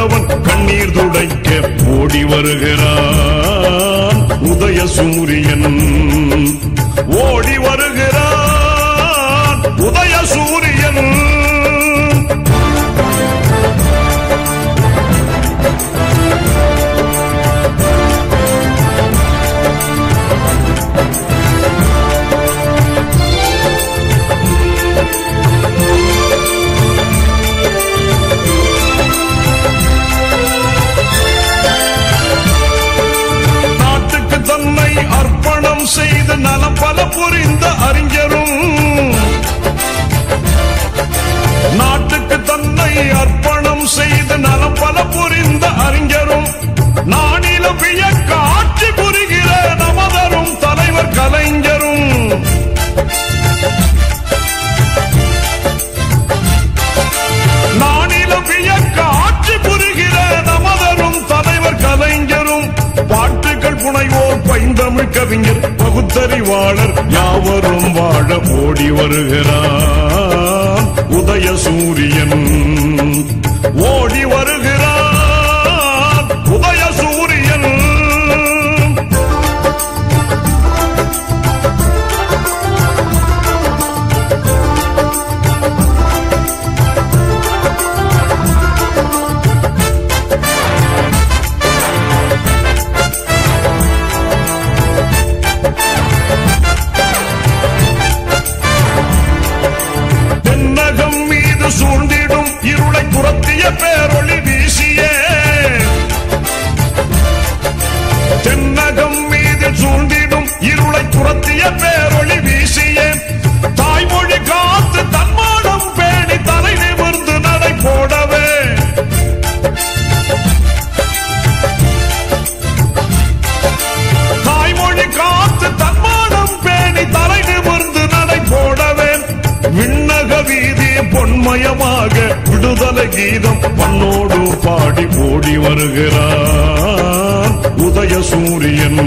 கதறிடும் கண்ணீர் துடைக்க ஓடி வருகிறான். உதய சூரியன் ஓடி நலம் பல புரிந்த அறிஞரும். நாட்டுக்கு தன்னை அர்ப்பணம் செய்து நலம் பல புரிந்த அறிஞரும். நானில வியக்க பகுத்தறிவாளர் யாவரும் வாழ ஓடி வருகிறார். உதய சூரியன் ஓடி வருகிறார். desespero விடுதலை கீதம் பண்ணோடு பாடி ஓடி வருகிறான் உதய சூரியன்